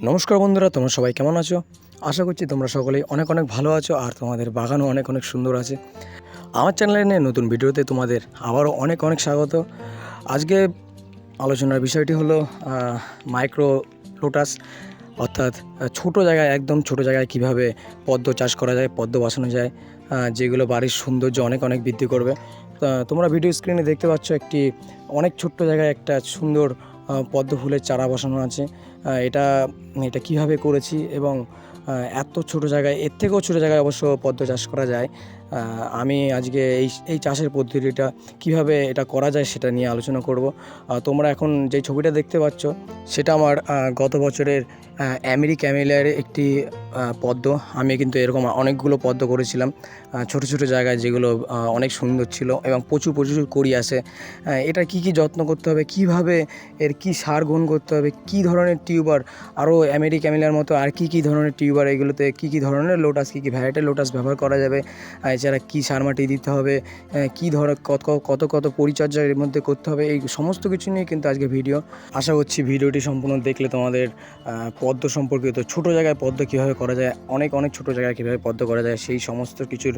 নমস্কার বন্ধুরা, তোমরা সবাই কেমন আছো? আশা করছি তোমরা সকলেই অনেক অনেক ভালো আছো আর তোমাদের বাগানও অনেক অনেক সুন্দর আছে। আমার চ্যানেলে নিয়ে নতুন ভিডিওতে তোমাদের আবারও অনেক অনেক স্বাগত। আজকে আলোচনার বিষয়টি হলো মাইক্রো লোটাস অর্থাৎ ছোট জায়গায়, একদম ছোট জায়গায় কীভাবে পদ্ম চাষ করা যায়, পদ্ম বসানো যায় যেগুলো বাড়ির সৌন্দর্য অনেক অনেক বৃদ্ধি করবে। তোমরা ভিডিও স্ক্রিনে দেখতে পাচ্ছ একটি অনেক ছোট্ট জায়গায় একটা সুন্দর পদ্ম ফুলের চারা বসানো আছে। এটা এটা কীভাবে করেছি এবং এত ছোট জায়গায়, এর থেকেও ছোট জায়গায় অবশ্য পদ্ম চাষ করা যায়। আমি আজকে এই এই চাষের পদ্ধতিটা কীভাবে এটা করা যায় সেটা নিয়ে আলোচনা করব। তোমরা এখন যে ছবিটা দেখতে পাচ্ছ সেটা আমার গত বছরের অ্যামেরি ক্যামেলিয়ার একটি পদ্ম। আমি কিন্তু এরকম অনেকগুলো পদ্ম করেছিলাম। ছোট ছোট জায়গায় যেগুলো অনেক সুন্দর ছিল এবং প্রচুর প্রচুর করি আহ, এটা কি কি যত্ন করতে হবে? কীভাবে এর কি সার গ্রহণ করতে হবে? কি ধরনের টিউবার? আরও অ্যামেরি ক্যামেলিয়ার মতো আর কি কি ধরনের টিউবার? এগুলোতে কি কি ধরনের লোটাস কি কি ভ্যারাইটির লোটাস ব্যবহার করা যাবে? এছাড়া কি সার মাটি দিতে হবে কি ধর কত কত কত পরিচর্যা এর মধ্যে করতে হবে, এই সমস্ত কিছু নিয়ে কিন্তু আজকে ভিডিও। আশা করছি ভিডিওটি সম্পূর্ণ দেখলে তোমাদের পদ্ম সম্পর্কিত ছোট জায়গায় পদ্ম কীভাবে করা যায়, অনেক অনেক ছোট জায়গায় কীভাবে পদ্ম করা যায়, সেই সমস্ত কিছুর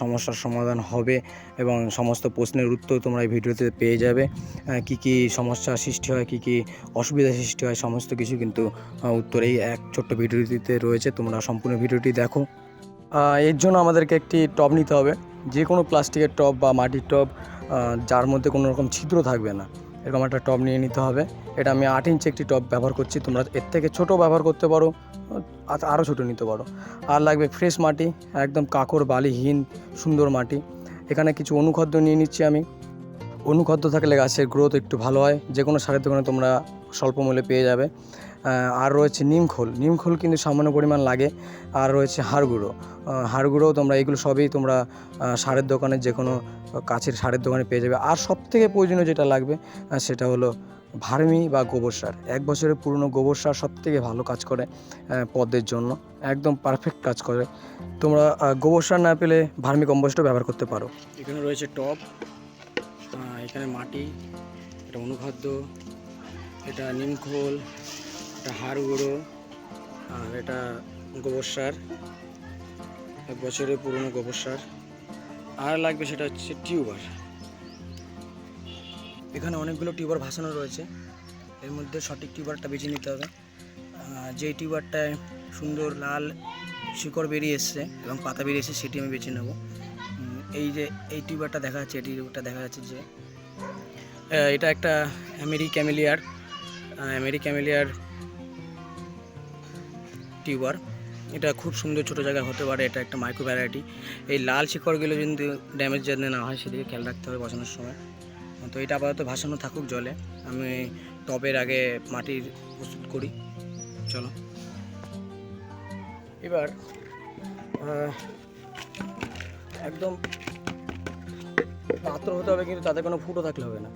সমস্যার সমাধান হবে এবং সমস্ত প্রশ্নের উত্তর তোমরা এই ভিডিওতে পেয়ে যাবে। কি কি সমস্যা সৃষ্টি হয়, কি কি অসুবিধা সৃষ্টি হয়, সমস্ত কিছু কিন্তু উত্তর এই এক ছোট্ট ভিডিওটিতে রয়েছে, তোমরা সম্পূর্ণ ভিডিওটি দেখো। এর জন্য আমাদেরকে একটি টব নিতে হবে। যে কোনো প্লাস্টিকের টব বা মাটির টব যার মধ্যে কোনো রকম ছিদ্র থাকবে না। এরকম একটা টব নিয়ে নিতে হবে। এটা আমি আট ইঞ্চি একটি টব ব্যবহার করছি। তোমরা এর থেকে ছোটো ব্যবহার করতে পারো আরও ছোটো নিতে পারো। আর লাগবে ফ্রেশ মাটি, একদম কাকর বালিহীন সুন্দর মাটি। এখানে কিছু অনুখাদ্য নিয়ে নিচ্ছি আমি। অনুখাদ্য থাকলে গাছের গ্রোথ একটু ভালো হয়। যে কোনো সারের দোকানে তোমরা স্বল্প মূল্যে পেয়ে যাবে। আর রয়েছে নিমখোল নিমখোল কিন্তু সামান্য পরিমাণ লাগে। আর রয়েছে হাড় গুঁড়ো। তোমরা এগুলো সবই তোমরা সারের দোকানে যে কোনো কাছের সারের দোকানে পেয়ে যাবে। আর সব থেকে প্রয়োজনীয় যেটা লাগবে সেটা হলো ভার্মি বা গোবর সার। এক বছরের পুরনো গোবর সার সব থেকে ভালো কাজ করে আহ, পদ্মের জন্য। একদম পারফেক্ট কাজ করে। তোমরা গোবর সার না পেলে ভার্মি কম্পোস্টও ব্যবহার করতে পারো। এখানে রয়েছে টব। এখানে মাটি, এটা অনুখাদ্য, এটা নিমখোল এটা হাড় গুঁড়ো, আর এটা গোবর সার, এক বছরের পুরনো গোবর সার। আর লাগবে সেটা হচ্ছে টিউবার। এখানে অনেকগুলো টিউবার ভাসানো রয়েছে। এর মধ্যে সঠিক টিউবারটা বেছে নিতে হবে। যে টিউবারটায় সুন্দর লাল শিকড় বেরিয়ে এসছে এবং পাতা বেরিয়ে এসছে, সেটি আমি বেছে নেব। এই যে এই টিউবারটা দেখা যাচ্ছে, এই টিউবারটা দেখা যাচ্ছে যে এটা একটা আমেরি ক্যামেলিয়ার আমেরি ক্যামেলিয়ার টিউবার। এটা খুব সুন্দর ছোটো জায়গায় হতে পারে, এটা একটা মাইক্রো ভ্যারাইটি। এই লাল শিকড়গুলো যদি ড্যামেজ যাতে না হয়, সেদিকে খেয়াল রাখতে হবে বসানোর সময়। তো এটা আপাতত ভাসানো থাকুক জলে। আমি টবের আগে মাটির প্রস্তুত করি। চলো। এবার একদম পাত্র হতে হবে কিন্তু তাতে কোনো ফুটো থাকলে হবে না।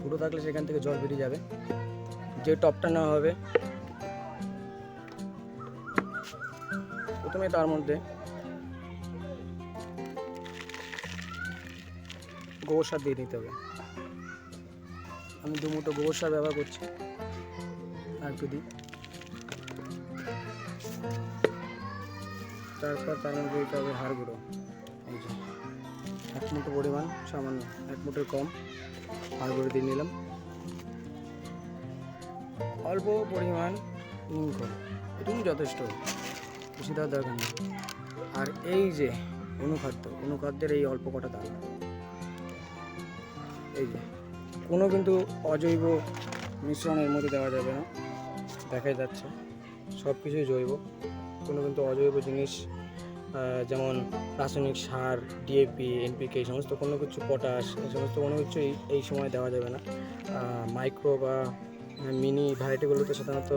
ফুটো থাকলে সেখান থেকে জল বেরিয়ে যাবে। যে টপটা নেওয়া হবে, প্রথমে তার মধ্যে গোবর সার দিয়ে দিতে হবে। আমি দু মুঠো গোবর সার ব্যবহার করছি। আর একটু দিই। তারপর তার মধ্যে দিতে হবে হাড় গুঁড়ো। এক মুঠো পরিমাণ, সামান্য এক মুঠোর কম হাড় গুঁড়ো দিয়ে নিলাম। অল্প পরিমাণ নুন কম এটুকু যথেষ্ট, বেশি দেওয়ার দরকার নেই। আর এই যে অনুখাদ্য, অনুখাদ্যের এই অল্প কটা দানা এই যে, কোনো কিন্তু অজৈব মিশ্রণ এর মধ্যে দেওয়া যাবে না, দেখাই যাচ্ছে সব কিছুই জৈব, কোনো কিন্তু অজৈব জিনিস যেমন রাসায়নিক সার ডিএপি এনপিকে এই সমস্ত কোনো কিছু পটাশ এই সমস্ত কোনো কিছু এই এই সময় দেওয়া যাবে না। মাইক্রো বা মিনি ভ্যারাইটিগুলোতে সাধারণত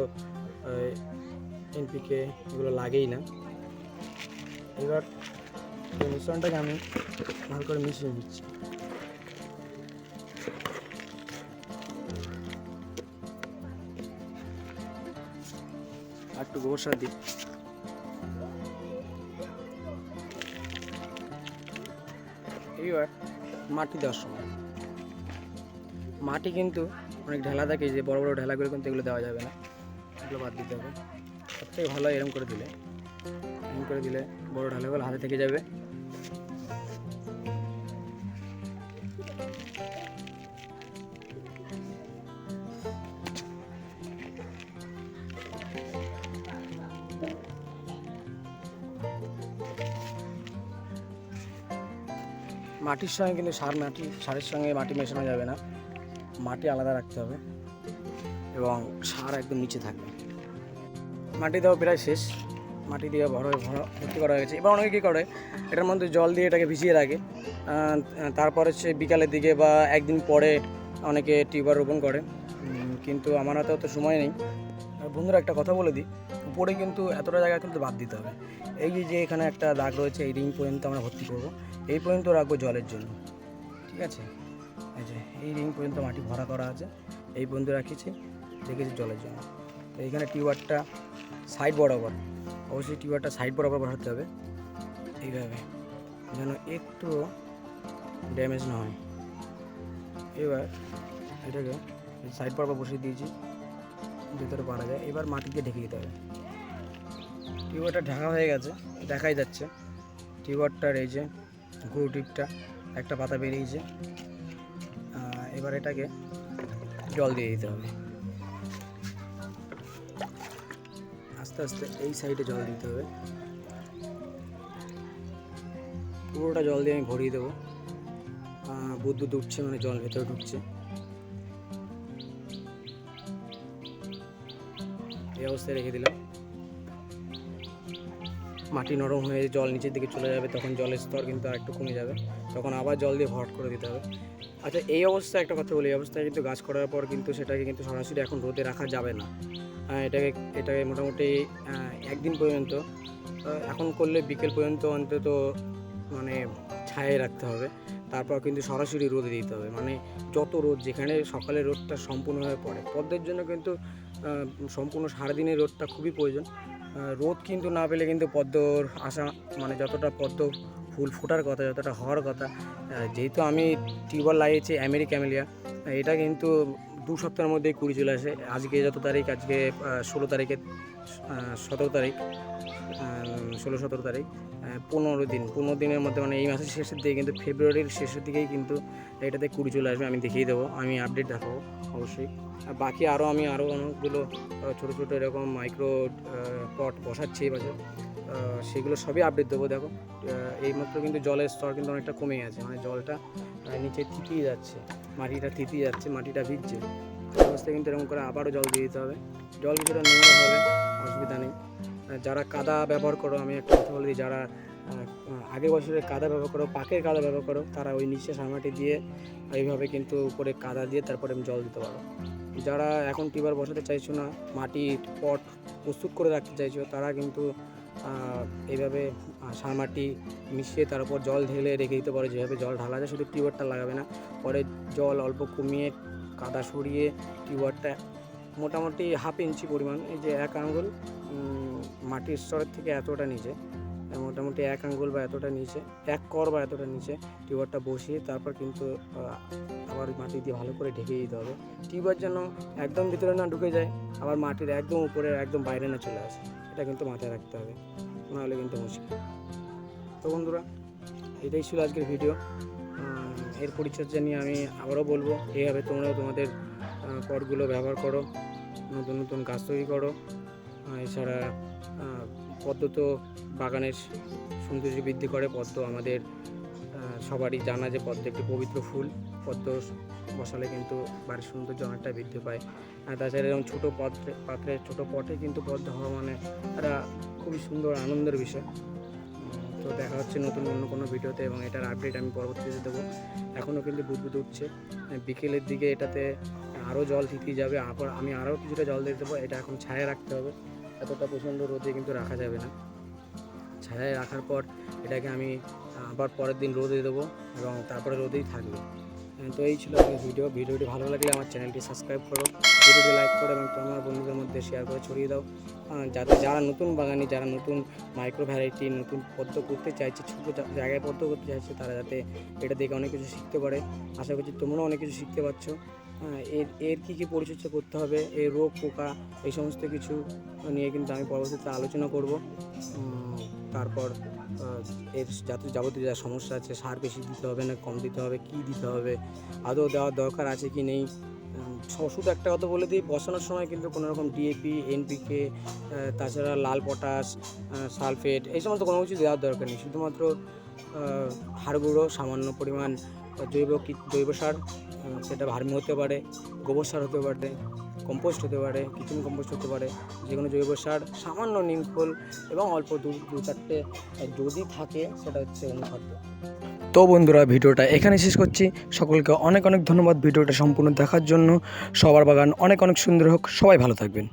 এনপিকে এগুলো লাগেই না। এবার মিশ্রণটাকে আমি ভালো করে মিশিয়ে নিচ্ছি। আর একটু গোবর সার দিই। এইবার মাটি দেওয়ার সময়। মাটি কিন্তু অনেক ঢেলা থাকে যে বড় বড় ঢেলাগুলো কিন্তু এগুলো দেওয়া যাবে না। এগুলো বাদ দিতে হবে। সবথেকে ভালো এরম করে দিলে, এরম করে দিলে বড় ঢালাগুলো হাতে থেকে যাবে। মাটির সঙ্গে কিন্তু সার মাটি, সারের সঙ্গে মাটি মেশানো যাবে না। মাটি আলাদা রাখতে হবে এবং সার একদম নিচে থাকবে। মাটি দেওয়া প্রায় শেষ। মাটি দিয়ে ভরে ভরা- ভর্তি করা হয়ে গেছে। এবার অনেকে কী করে, এটার মধ্যে জল দিয়ে এটাকে ভিজিয়ে রাখে। তারপরে সে বিকালের দিকে বা একদিন পরে অনেকে টিউবার রোপণ করে। কিন্তু আমার হাতে অত সময় নেই। আর বন্ধুরা একটা কথা বলে দিই, উপরে কিন্তু এতটা জায়গা কিন্তু বাদ দিতে হবে। এই যে যে এখানে একটা দাগ রয়েছে, এই রিং পর্যন্ত আমরা ভর্তি করব। এই পর্যন্ত রাখব জলের জন্য, ঠিক আছে? এই যে, এই রিং পর্যন্ত মাটি ভরা করা আছে, এই পর্যন্ত রাখিছি, রেখেছি জলের জন্য। তো এইখানে টিউবারটা সাইড বরাবর, অবশ্যই টিউবারটা সাইড বরাবর বসাতে হবে, এইভাবে, যেন একটু ড্যামেজ না হয়। এবার এটাকে সাইড বরাবর বসিয়ে দিয়েছি। ভিতরে পারা যায়। এবার মাটি দিয়ে ঢেকে দিতে হবে। টিউবারটা ঢাকা হয়ে গেছে, দেখাই যাচ্ছে। টিউবারটার এই যে গুরু টিপটা, একটা পাতা বেরিয়েছে। এবার এটাকে জল দিয়ে দিতে হবে। আস্তে আস্তে এই সাইডে জল দিতে হবে। পুরোটা জল দিয়ে আমি ভরিয়ে দেবো। বুদ্ধ উঠছে মানে জল ভেতরে ঢুকছে। এই অবস্থায় রেখে দিলাম। মাটি নরম হয়ে জল নিচের দিকে চলে যাবে, তখন জলের স্তর কিন্তু আরেকটু কমে যাবে। তখন আবার জল দিয়ে ভরাট করে দিতে হবে। আচ্ছা এই অবস্থায় একটা কথা বলি, এই অবস্থায় কিন্তু গাছ করার পর কিন্তু সেটাকে কিন্তু সরাসরি এখন রোদে রাখা যাবে না। এটাকে এটাকে মোটামুটি একদিন পর্যন্ত এখন করলে বিকেল পর্যন্ত অন্তত মানে ছায়ে রাখতে হবে। তারপর কিন্তু সরাসরি রোদে দিতে হবে। মানে যত রোদ যেখানে সকালে রোদটা সম্পূর্ণভাবে পড়ে। পদ্মের জন্য কিন্তু সম্পূর্ণ সারাদিনের রোদটা খুবই প্রয়োজন। রোদ কিন্তু না পেলে কিন্তু পদ্মর আসা মানে যতটা পদ্ম ফুল ফোটার কথা, যতটা হওয়ার কথা যেহেতু আমি টিউবওয়েল লাগিয়েছি আমেরিকা ক্যামেলিয়া, এটা কিন্তু দু সপ্তাহের মধ্যেই কুড়ি চলে আসে। আজকে যত তারিখ, আজকে ষোলো তারিখে সতেরো তারিখ ষোলো সতেরো তারিখ। পনেরো দিন, পনেরো দিনের মধ্যে মানে এই মাসের শেষের দিকে কিন্তু, ফেব্রুয়ারির শেষের দিকেই কিন্তু এটাতে কুড়ি চলে আসবে, আমি দেখিয়ে দেবো, আমি আপডেট দেখাবো, অবশ্যই। আর বাকি আরও আমি আরও অনেকগুলো ছোটো ছোটো এরকম মাইক্রো পট বসাচ্ছি এই বছর সেগুলো সবই আপডেট দেবো, দেখো এইমাত্র কিন্তু জলের স্তর কিন্তু অনেকটা কমে গেছে মানে জলটা নিচে থিতিয়ে যাচ্ছে, মাটিটা থিতিয়ে যাচ্ছে, মাটিটা ভিজছে অবস্থায় কিন্তু এরকম করে আবারও জল দিয়ে দিতে হবে, জল কিছুটা নোংরা হবে, অসুবিধা নেই। যারা কাদা ব্যবহার করো আমি একটা কথা বলি যারা আগের বছরের কাদা ব্যবহার করো পাকের কাদা ব্যবহার করো তারা ওই নিচে সারমাটি দিয়ে এইভাবে কিন্তু উপরে কাদা দিয়ে তারপরে আমি জল দিতে পারো যারা এখন টিউবার বসাতে চাইছো না মাটির পট প্রস্তুত করে রাখতে চাইছো তারা কিন্তু এইভাবে আহ, সার মাটি মিশিয়ে তার উপর জল ঢেলে রেখে দিতে পারো যেভাবে জল ঢালা যায় শুধু টিউবারটা লাগাবে না। পরে জল অল্প কমিয়ে কাদা সরিয়ে টিউবারটা মোটামুটি হাফ ইঞ্চি পরিমাণ এই যে এক আঙ্গুল উম, মাটির স্তরের থেকে এতটা নিচে মোটামুটি এক আঙ্গুল বা এতটা নিচে, এক কর বা এতটা নিচে টিউবারটা বসিয়ে তারপর কিন্তু আবার মাটি দিয়ে ভালো করে ঢেকে দিতে হবে। টিউবার যেন একদম ভিতরে না ঢুকে যায়, আবার মাটির একদম উপরে, একদম বাইরে না চলে আসে, এটা কিন্তু মাথায় রাখতে হবে নাহলে কিন্তু মুশকিল। তো বন্ধুরা, এটাই ছিল আজকের ভিডিও। এর পরিচর্যা নিয়ে আমি আবারও বলব, এইভাবে তোমরাও তোমাদের পটগুলো ব্যবহার করো, নতুন নতুন গাছ তৈরি করো। এছাড়া পদ্ম তো বাগানের সৌন্দর্য বৃদ্ধি করে। পদ্ম আমাদের সবারই জানা যে পদ্ম একটি পবিত্র ফুল। পদ্ম বসালে কিন্তু বাড়ির সৌন্দর্য অনেকটা বৃদ্ধি পায়। আর তাছাড়া এরকম ছোটো পাত্রে পাত্রে, ছোটো পটে কিন্তু পদ্ম হওয়া মানে একটা খুবই সুন্দর আনন্দের বিষয়। তো দেখা হচ্ছে নতুন অন্য কোনো ভিডিওতে এবং এটার আপডেট আমি পরবর্তীতে দেবো। এখনও কিন্তু বুদবুদ উঠছে। বিকেলের দিকে এটাতে আরও জল থিতিয়ে যাবে। আবার আমি আরও কিছুটা জল দিয়ে দেবো। এটা এখন ছায়া রাখতে হবে। এতটা প্রচণ্ড রোদে কিন্তু রাখা যাবে না। ছায়ায় রাখার পর এটাকে আমি আবার পরের দিন রোদে দেবো এবং তারপরে রোদেই থাকবে। তো এই ছিল আজকের ভিডিও। ভিডিওটি ভালো লাগলে আমার চ্যানেলটি সাবস্ক্রাইব করো, ভিডিওটি লাইক করো এবং তোমার বন্ধুদের মধ্যে শেয়ার করে ছড়িয়ে দাও। যাতে যারা নতুন বাগানি, যারা নতুন মাইক্রো ভ্যারাইটি নতুন পদ্ম করতে চাইছে, ছোটো জায়গায় পদ্ম করতে চাইছে, তারা যাতে এটা দেখে অনেক কিছু শিখতে পারে। আশা করছি তোমরাও অনেক কিছু শিখতে পারছ। এর এর কী কী পরিচর্যা করতে হবে এর রোগ পোকা এই সমস্ত কিছু নিয়ে কিন্তু আমি পরবর্তীতে আলোচনা করব। তারপর এর যাতে যাবতীয় যা সমস্যা আছে সার বেশি দিতে হবে না কম দিতে হবে কি দিতে হবে আদৌ দেওয়ার দরকার আছে কি নেই? শুধু একটা কথা বলে দিই বসানোর সময় কিন্তু কোনো রকম ডিএপি এনপিকে তাছাড়া লাল পটাশ সালফেট এই সমস্ত কোনো কিছু দেওয়ার দরকার নেই। শুধুমাত্র আহ, হাড় গুঁড়ো সামান্য পরিমাণ জৈব জৈব সার সেটা ভার্মি হতে পারে, গোবর সার হতে পারে, কম্পোস্ট হতে পারে, কিচেন কম্পোস্ট হতে পারে, যে কোনো জৈব সার, সামান্য নিমখোল এবং অল্প দু দু চারটে যদি থাকে, সেটা হচ্ছে অনুখাদ্য। তো বন্ধুরা, ভিডিওটা এখানে শেষ করছি। সকলকে অনেক অনেক ধন্যবাদ ভিডিওটা সম্পূর্ণ দেখার জন্য। সবার বাগান অনেক অনেক সুন্দর হোক। সবাই ভালো থাকবেন।